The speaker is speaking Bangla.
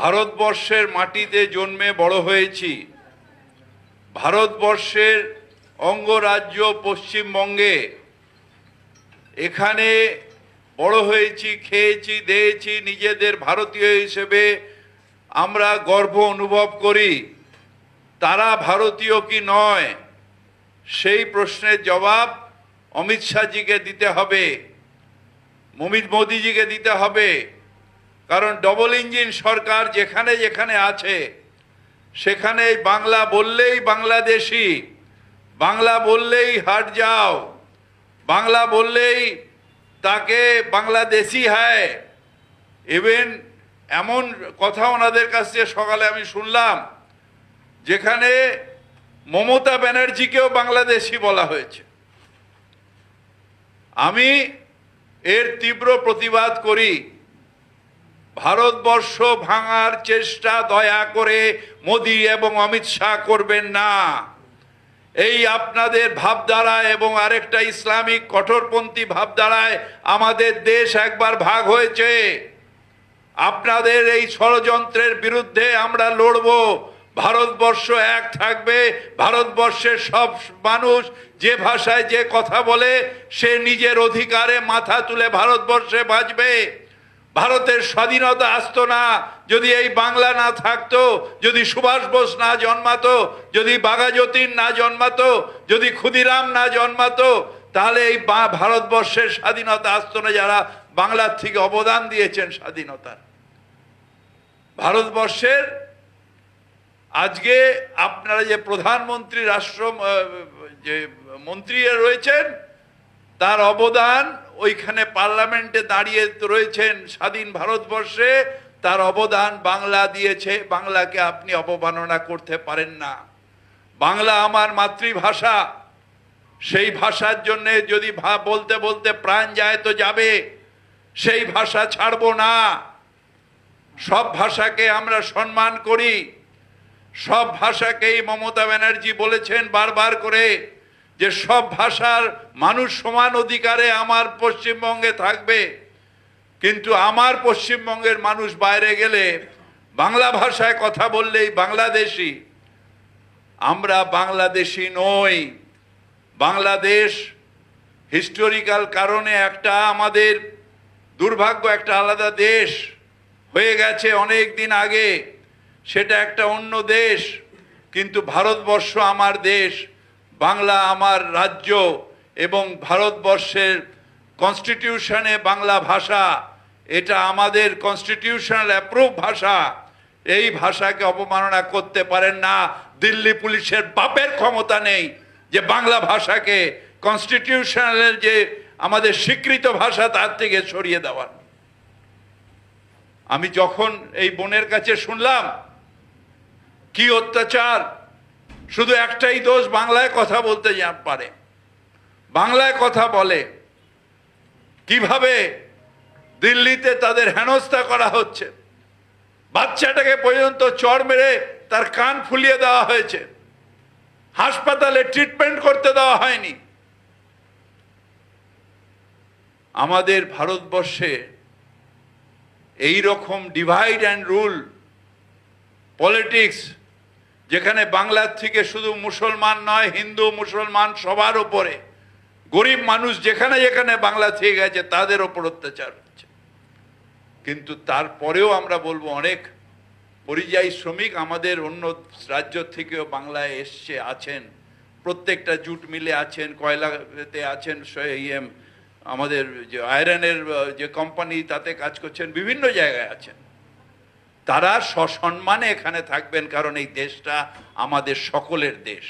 ভারতবর্ষের মাটিতে জন্মে বড় হয়েছি। ভারতবর্ষের অঙ্গরাজ্য পশ্চিমবঙ্গে এখানে বড় হয়েছি, খেয়েছি, দেয়েছি, নিজেদের ভারতীয় হিসেবে আমরা গর্ব অনুভব করি। তারা ভারতীয় কি নয়, সেই প্রশ্নের জবাব অমিত শাহজিকে দিতে হবে, মমিত মোদিজিকে দিতে হবে। কারণ ডবল ইঞ্জিন সরকার যেখানে যেখানে আছে, সেখানে বাংলা বললেই বাংলাদেশি, বাংলা বললেই হাট যাও, বাংলা বললেই তাকে বাংলাদেশি হয়। ইভেন এমন কথা ওনাদের কাছ থেকে সকালে আমি শুনলাম, যেখানে মমতা ব্যানার্জিকেও বাংলাদেশি বলা হয়েছে। আমি এর তীব্র প্রতিবাদ করি। ভারতবর্ষ ভাঙার চেষ্টা দয়া করে মোদি এবং অমিত শাহ করবেন না। এই আপনাদের ভাবধারা এবং আরেকটা ইসলামিক কঠোরপন্থী ভাবধারায় আমাদের দেশ একবার ভাগ হয়েছে। আপনাদের এই ষড়যন্ত্রের বিরুদ্ধে আমরা লড়ব। ভারতবর্ষ এক থাকবে, ভারতবর্ষের সব মানুষ যে ভাষায় যে কথা বলে, সে নিজের অধিকারে মাথা তুলে ভারতবর্ষে বাঁচবে। ভারতের স্বাধীনতা আসতো না, যদি এই বাংলা না থাকতো, যদি সুভাষ বোস না জন্মাতো, যদি বাঘাযতীন না জন্মাতো, যদি ক্ষুদিরাম না জন্মাতো, তাহলে এই ভারতবর্ষের স্বাধীনতা আসতো না যারা বাংলার থেকে অবদান দিয়েছেন স্বাধীনতার ভারতবর্ষের আজকে আপনারা যে প্রধানমন্ত্রী রাষ্ট্র যে মন্ত্রী রয়েছেন, তার অবদান ওইখানে পার্লামেন্টে দাঁড়িয়ে রয়েছেন স্বাধীন ভারতবর্ষে, তার অবদান বাংলা দিয়েছে। বাংলাকে আপনি অবমাননা করতে পারেন না। বাংলা আমার মাতৃভাষা। সেই ভাষার জন্যে যদি বলতে বলতে প্রাণ যায় তো যাবে। সেই ভাষা ছাড়বো না। সব ভাষাকে আমরা সম্মান করি। সব ভাষাকেই মমতা ব্যানার্জি বলেছেন বারবার করে। যে সব ভাষার মানুষ সমান অধিকারে আমার পশ্চিমবঙ্গে থাকবে, কিন্তু আমার পশ্চিমবঙ্গের মানুষ বাইরে গেলে বাংলা ভাষায় কথা বললেই বাংলাদেশি। আমরা বাংলাদেশি নই। বাংলাদেশ হিস্টোরিক্যাল কারণে একটা আমাদের দুর্ভাগ্য, একটা আলাদা দেশ হয়ে গেছে অনেক দিন আগে। সেটা একটা অন্য দেশ, কিন্তু ভারতবর্ষ আমার দেশ। বাংলা আমার রাজ্য এবং ভারতবর্ষের কনস্টিটিউশনে বাংলা ভাষা, এটা আমাদের কনস্টিটিউশনাল অ্যাপ্রুভ ভাষা, এই ভাষাকে অবমাননা করতে পারেন না। দিল্লি পুলিশের বাপের ক্ষমতা নেই যে বাংলা ভাষাকে কনস্টিটিউশনালের যে আমাদের স্বীকৃত ভাষা তার থেকে সরিয়ে দেওয়ার। আমি যখন এই বোনের কাছে শুনলাম, কি অত্যাচার শুধু একটাই দোষ, বাংলায় কথা বলতে যা- পারে। বাংলায় কথা বলে। কীভাবে দিল্লিতে তাদের হেনস্থা করা হচ্ছে? বাচ্চাটাকে পর্যন্ত চড় মেরে তার কান ফুলিয়ে দেওয়া হয়েছে। হাসপাতালে ট্রিটমেন্ট করতে দেওয়া হয়নি। আমাদের ভারতবর্ষে এই রকম ডিভাইড অ্যান্ড রুল পলিটিক্স যেখানে বাংলার থেকে শুধু মুসলমান নয়, হিন্দু, মুসলমান সবার ওপরে গরিব মানুষ যেখানে যেখানে বাংলা থেকে গেছে, তাদের ওপর অত্যাচার হচ্ছে। কিন্তু তারপরেও আমরা বলব অনেক পরিযায়ী শ্রমিক আমাদের অন্য রাজ্য থেকেও বাংলায় এসছে, আছেন। প্রত্যেকটা জুট মিলে আছেন, কয়লাতে আছেন ইয়ে আমাদের যে আয়রনের যে কোম্পানি তাতে কাজ করছেন, বিভিন্ন জায়গায় আছেন। তারা সসম্মানে এখানে থাকবেন কারণ এই দেশটা আমাদের সকলের দেশ।